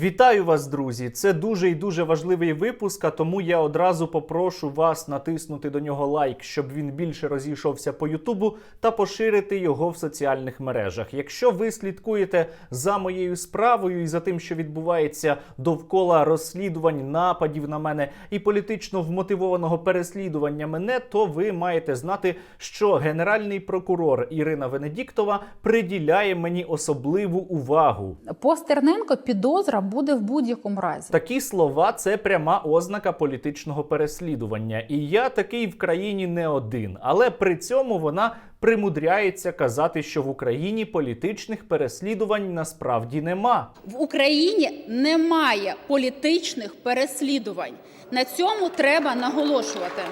Вітаю вас, друзі! Це дуже і дуже важливий випуск, а тому я одразу попрошу вас натиснути до нього лайк, щоб він більше розійшовся по Ютубу та поширити його в соціальних мережах. Якщо ви слідкуєте за моєю справою і за тим, що відбувається довкола розслідувань, нападів на мене і політично вмотивованого переслідування мене, то ви маєте знати, що генеральний прокурор Ірина Венедіктова приділяє мені особливу увагу. По Стерненко буде в будь-якому разі. Такі слова це пряма ознака політичного переслідування. І я такий в країні не один. Але при цьому вона примудряється казати, що в Україні політичних переслідувань насправді нема. В Україні немає політичних переслідувань. На цьому треба наголошувати.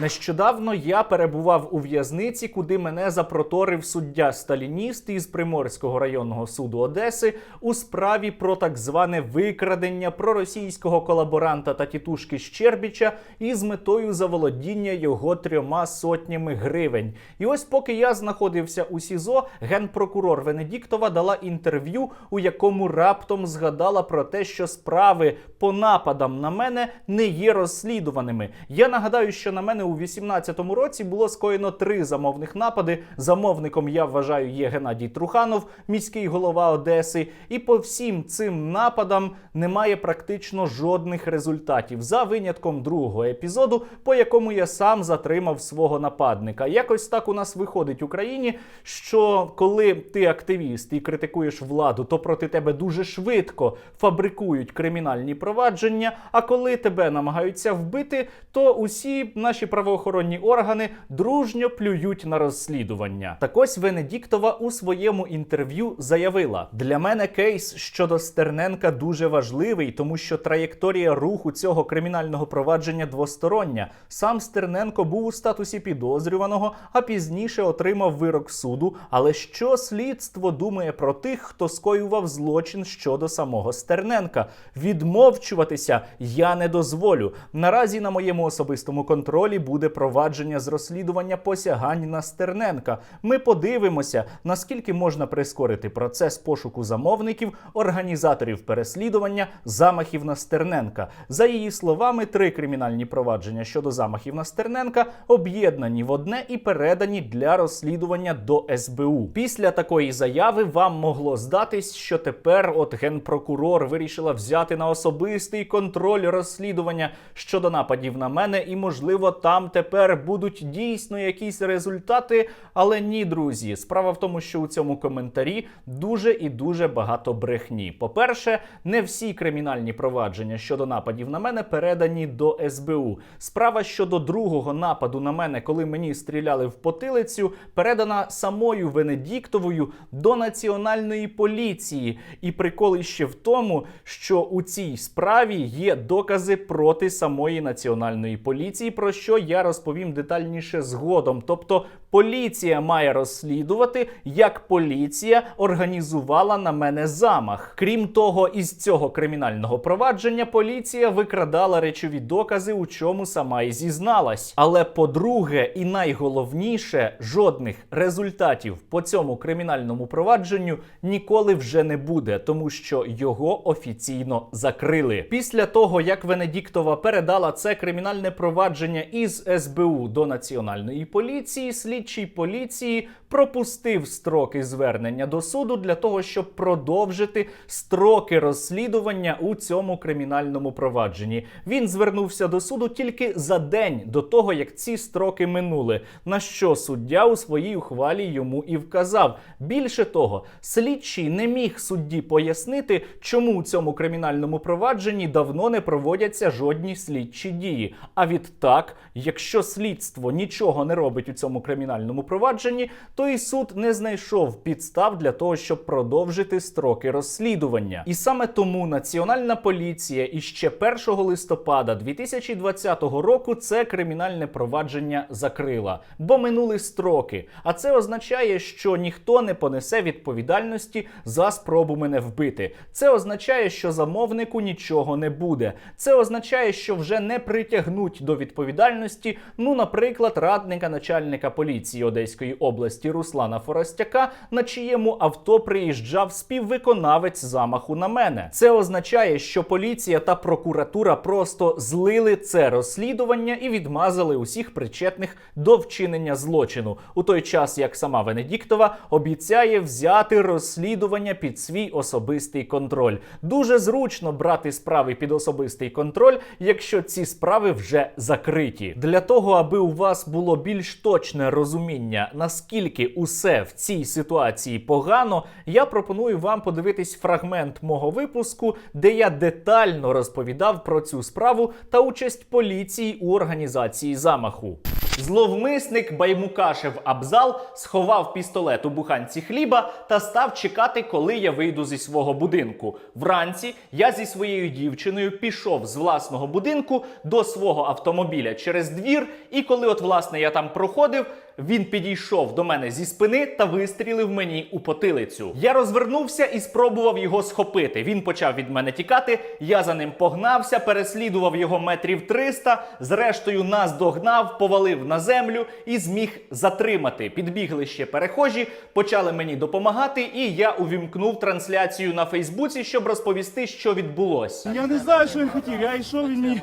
Нещодавно я перебував у в'язниці, куди мене запроторив суддя сталініст із Приморського районного суду Одеси у справі про так зване викрадення проросійського колаборанта та тітушки Щербіча із метою заволодіння його трьома сотнями гривень. І ось поки я знаходився у СІЗО, генпрокурор Венедіктова дала інтерв'ю, у якому раптом згадала про те, що справи по нападам на мене не є розслідуваними. Я нагадаю, що на мене у 18-му році було скоєно три замовних напади. Замовником я вважаю є Геннадій Труханов, міський голова Одеси. І по всім цим нападам немає практично жодних результатів за винятком другого епізоду, по якому я сам затримав свого нападника. Якось так у нас виходить в Україні, що коли ти активіст і критикуєш владу, то проти тебе дуже швидко фабрикують кримінальні провадження. А коли тебе намагаються вбити, то усі наші правоохоронні органи дружньо плюють на розслідування. Так ось Венедіктова у своєму інтерв'ю заявила: для мене кейс щодо Стерненка дуже важливий, тому що траєкторія руху цього кримінального провадження двостороння. Сам Стерненко був у статусі підозрюваного, а пізніше отримав вирок суду. Але що слідство думає про тих, хто скоював злочин щодо самого Стерненка? Відмовчуватися я не дозволю. Наразі на моєму особистому контролі буде провадження з розслідування посягань на Стерненка. Ми подивимося, наскільки можна прискорити процес пошуку замовників, організаторів переслідування, замахів на Стерненка. За її словами, три кримінальні провадження щодо замахів на Стерненка об'єднані в одне і передані для розслідування до СБУ. Після такої заяви вам могло здатись, що тепер от генпрокурор вирішила взяти на особистий контроль розслідування щодо нападів на мене, і можливо там тепер будуть дійсно якісь результати. Але ні, друзі, справа в тому, що у цьому коментарі дуже і дуже багато брехні. По-перше, не всі кримінальні провадження щодо нападів на мене передані до СБУ. Справа щодо другого нападу на мене, коли мені стріляли в потилицю, передана самою Венедіктовою до національної поліції. І прикол іще в тому, що у цій справі є докази проти самої національної поліції, про що я розповім детальніше згодом. Тобто поліція має розслідувати, як поліція організувала на мене замах. Крім того, із цього кримінального провадження поліція викрадала речові докази, у чому сама і зізналась. Але по-друге, і найголовніше, жодних результатів по цьому кримінальному провадженню ніколи вже не буде, тому що його офіційно закрили. Після того, як Венедіктова передала це кримінальне провадження із СБУ до національної поліції, слідчий поліції пропустив строки звернення до суду для того, щоб продовжити строки розслідування у цьому кримінальному провадженні. Він звернувся до суду тільки за день до того, як ці строки минули. На що суддя у своїй ухвалі йому і вказав. Більше того, слідчий не міг судді пояснити, чому у цьому кримінальному провадженні давно не проводяться жодні слідчі дії. А відтак, якщо слідство нічого не робить у цьому кримінальному провадженні, то і суд не знайшов підстав для того, щоб продовжити строки розслідування. І саме тому Національна поліція іще 1 листопада 2020 року це кримінальне провадження закрила, бо минули строки. А це означає, що ніхто не понесе відповідальності за спробу мене вбити. Це означає, що замовнику нічого не буде. Це означає, що вже не притягнуть до відповідальності, ну, наприклад, радника начальника поліції. Одеської області Руслана Форостяка, на чиєму авто приїжджав співвиконавець замаху на мене. Це означає, що поліція та прокуратура просто злили це розслідування і відмазали усіх причетних до вчинення злочину, у той час як сама Венедіктова обіцяє взяти розслідування під свій особистий контроль. Дуже зручно брати справи під особистий контроль, якщо ці справи вже закриті. Для того, аби у вас було більш точне розуміння, наскільки усе в цій ситуації погано, я пропоную вам подивитись фрагмент мого випуску, де я детально розповідав про цю справу та участь поліції у організації замаху. Зловмисник Баймукашев Абзал сховав пістолет у буханці хліба та став чекати, коли я вийду зі свого будинку. Вранці я зі своєю дівчиною пішов з власного будинку до свого автомобіля через двір, і коли, от власне, я там проходив. Він підійшов до мене зі спини та вистрілив мені у потилицю. Я розвернувся і спробував його схопити. Він почав від мене тікати. Я за ним погнався, переслідував його метрів 300, Зрештою, нас догнав, повалив на землю і зміг затримати. Підбігли ще перехожі, почали мені допомагати, і я увімкнув трансляцію на Фейсбуці, щоб розповісти, що відбулося. Я не знаю, що він хотів. Я йшов він мені.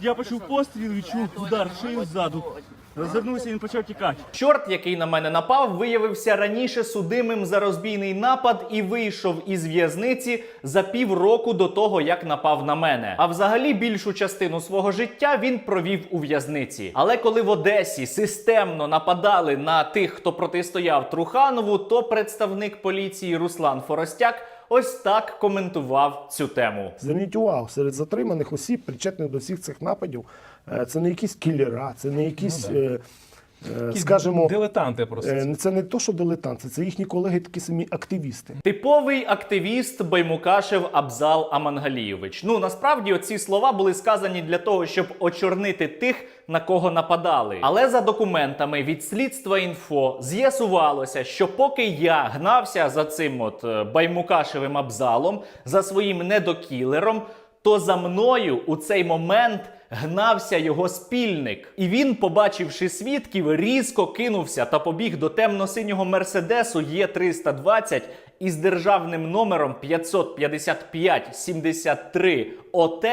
Я почув постріл, відчув удар шию ззаду. Розвернувся, він почав тікати. Чорт, який на мене напав, виявився раніше судимим за розбійний напад і вийшов із в'язниці за півроку до того, як напав на мене. А взагалі більшу частину свого життя він провів у в'язниці. Але коли в Одесі системно нападали на тих, хто протистояв Труханову, то представник поліції Руслан Форостяк ось так коментував цю тему. Зверніть увагу, серед затриманих осіб, причетних до всіх цих нападів, це не якісь кілера, це не якісь, е, е, скажімо, дилетанти просто. е, це не то, що дилетанти, це їхні колеги, такі самі активісти. Типовий активіст Баймукашев Абзал Амангалійович. Ну насправді оці слова були сказані для того, щоб очорнити тих, на кого нападали. Але за документами від слідства інфо з'ясувалося, що поки я гнався за цим от е, Баймукашевим Абзалом, за своїм недокілером, то за мною у цей момент гнався його спільник. І він, побачивши свідків, різко кинувся та побіг до темно-синього мерседесу Є320 із державним номером 555-73 ОТ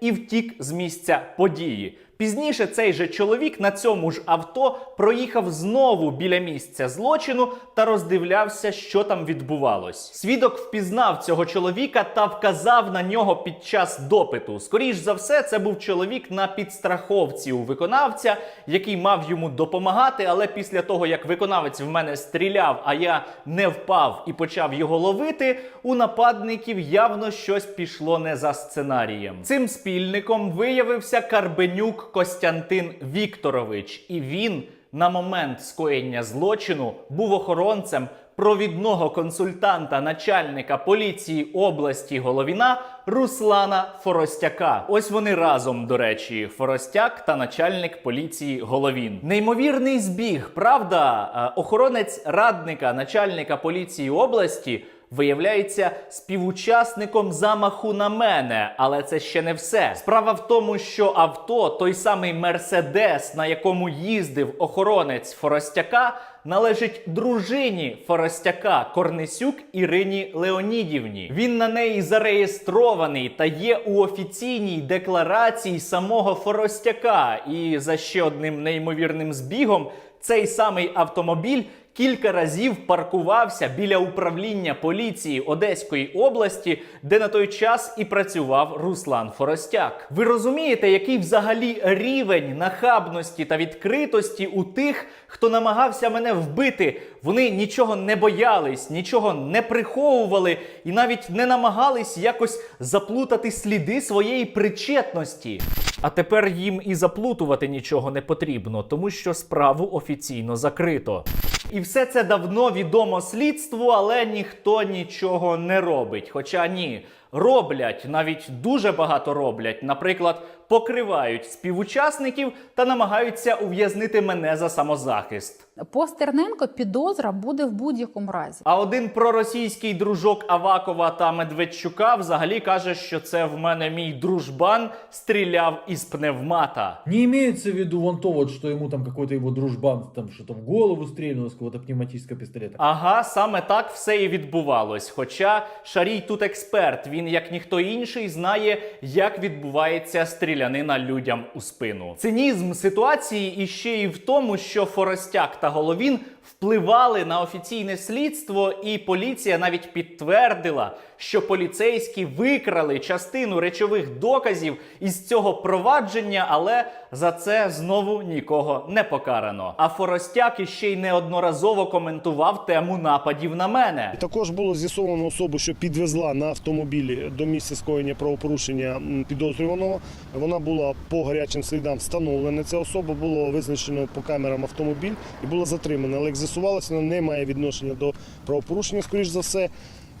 і втік з місця події. Пізніше цей же чоловік на цьому ж авто проїхав знову біля місця злочину та роздивлявся, що там відбувалось. Свідок впізнав цього чоловіка та вказав на нього під час допиту. Скоріш за все, це був чоловік на підстраховці у виконавця, який мав йому допомагати. Але після того, як виконавець в мене стріляв, а я не впав і почав його ловити, у нападників явно щось пішло не за сценарієм. Цим спільником виявився Карбенюк Костянтин Вікторович, і він на момент скоєння злочину був охоронцем провідного консультанта начальника поліції області Головіна Руслана Форостяка. Ось вони разом, до речі, Форостяк та начальник поліції Головін. Неймовірний збіг, правда? Е, Охоронець радника начальника поліції області. Виявляється співучасником замаху на мене, але це ще не все. Справа в тому, що авто, той самий Мерседес, на якому їздив охоронець Форостяка, належить дружині Форостяка Корнесюк Ірині Леонідівні. Він на неї зареєстрований та є у офіційній декларації самого Форостяка. І за ще одним неймовірним збігом цей самий автомобіль кілька разів паркувався біля управління поліції Одеської області, де на той час і працював Руслан Форостяк. Ви розумієте, який взагалі рівень нахабності та відкритості у тих, хто намагався мене вбити? Вони нічого не боялись, нічого не приховували і навіть не намагались якось заплутати сліди своєї причетності. А тепер їм і заплутувати нічого не потрібно, тому що справу офіційно закрито. І все це давно відомо слідству, але ніхто нічого не робить. Хоча ні, роблять, навіть дуже багато роблять. Наприклад, покривають співучасників та намагаються ув'язнити мене за самозахист. По Стерненко підозра буде в будь-якому разі. А один проросійський дружок Авакова та Медведчука взагалі каже, що це в мене мій дружбан стріляв із пневмата. Не имеется в виду вон то вот, что ему там какой-то его дружбан там что-то в голову стрельнул из какого-то пневматического пистолета. Ага, саме так все і відбувалось. Хоча Шарій тут експерт, він як ніхто інший знає, як відбувається стрілянина людям у спину. Цинізм ситуації іще і в тому, що Форостяк та Головін впливали на офіційне слідство, і поліція навіть підтвердила, що поліцейські викрали частину речових доказів із цього провадження, але за це знову нікого не покарано. А Форостяк іще й неодноразово коментував тему нападів на мене. Також було з'ясовано особу, що підвезла на автомобілі до місця скоєння правопорушення підозрюваного. Вона була по гарячим слідам встановлена. Ця особа було визначено по камерам автомобіль і була затримана. Як з'ясувалося, вона не має відношення до правопорушення, скоріш за все.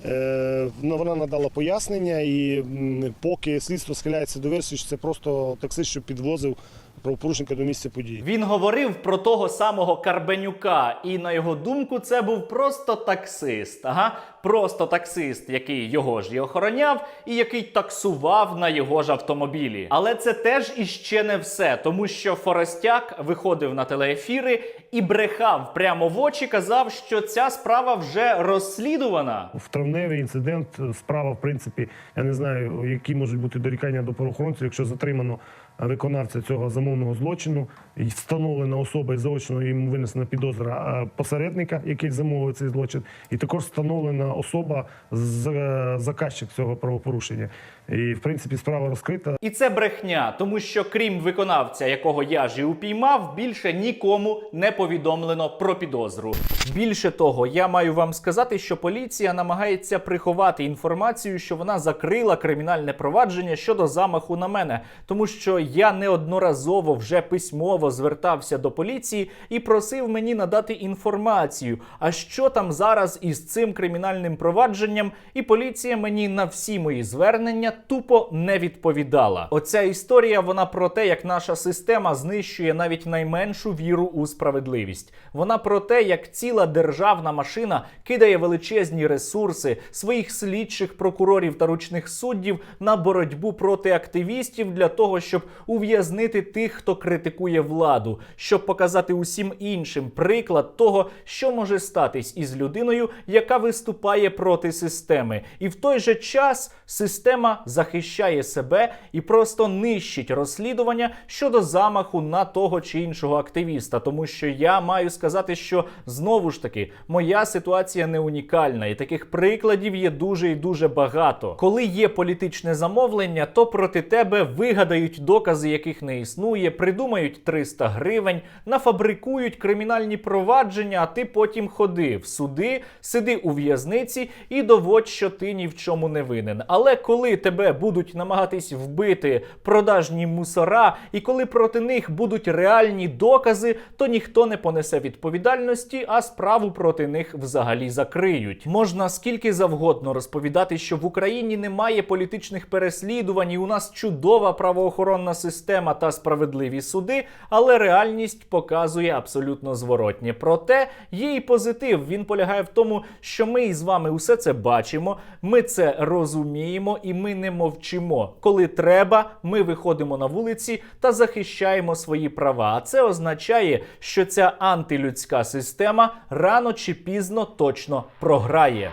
Е, Вона надала пояснення, і поки слідство схиляється до версії, що це просто таксист, що підвозив правопорушника до місця події. Він говорив про того самого Карбенюка, і на його думку, це був просто таксист. Ага, просто таксист, який його ж і охороняв, і який таксував на його ж автомобілі. Але це теж іще не все, тому що Форостяк виходив на телеефіри і брехав прямо в очі, казав, що ця справа вже розслідувана. В травневий інцидент справа, в принципі, я не знаю, які можуть бути дорікання до правоохоронців, якщо затримано виконавця цього замовного злочину, і встановлена особа і заочно йому винесена підозра е, посередника, який замовив цей злочин, і також встановлена особа з е, заказчик цього правопорушення. І в принципі справа розкрита. І це брехня, тому що крім виконавця, якого я ж і упіймав, більше нікому не повідомлено про підозру. Більше того, я маю вам сказати, що поліція намагається приховати інформацію, що вона закрила кримінальне провадження щодо замаху на мене, тому що я неодноразово вже письмово звертався до поліції і просив мені надати інформацію. А що там зараз із цим кримінальним провадженням? І поліція мені на всі мої звернення тупо не відповідала. Оця історія вона про те, як наша система знищує навіть найменшу віру у справедливість. Вона про те, як ціла державна машина кидає величезні ресурси своїх слідчих прокурорів та ручних суддів на боротьбу проти активістів для того, щоб ув'язнити тих, хто критикує владу, щоб показати усім іншим приклад того, що може статись із людиною, яка виступає проти системи. І в той же час система захищає себе і просто нищить розслідування щодо замаху на того чи іншого активіста. Тому що я маю сказати, що знову ж таки моя ситуація не унікальна, і таких прикладів є дуже і дуже багато. Коли є політичне замовлення, то проти тебе вигадають докази, яких не існує, придумають 300 гривень, нафабрикують кримінальні провадження, а ти потім ходи в суди, сиди у в'язниці і доводь, що ти ні в чому не винен. Але коли тебе будуть намагатись вбити продажні мусора, і коли проти них будуть реальні докази, то ніхто не понесе відповідальності, а справу проти них взагалі закриють. Можна скільки завгодно розповідати, що в Україні немає політичних переслідувань, і у нас чудова правоохоронна система та справедливі суди, але реальність показує абсолютно зворотнє. Проте є і позитив. Він полягає в тому, що ми із вами усе це бачимо, ми це розуміємо і ми не мовчимо. Коли треба, ми виходимо на вулиці та захищаємо свої права. А це означає, що ця антилюдська система рано чи пізно точно програє.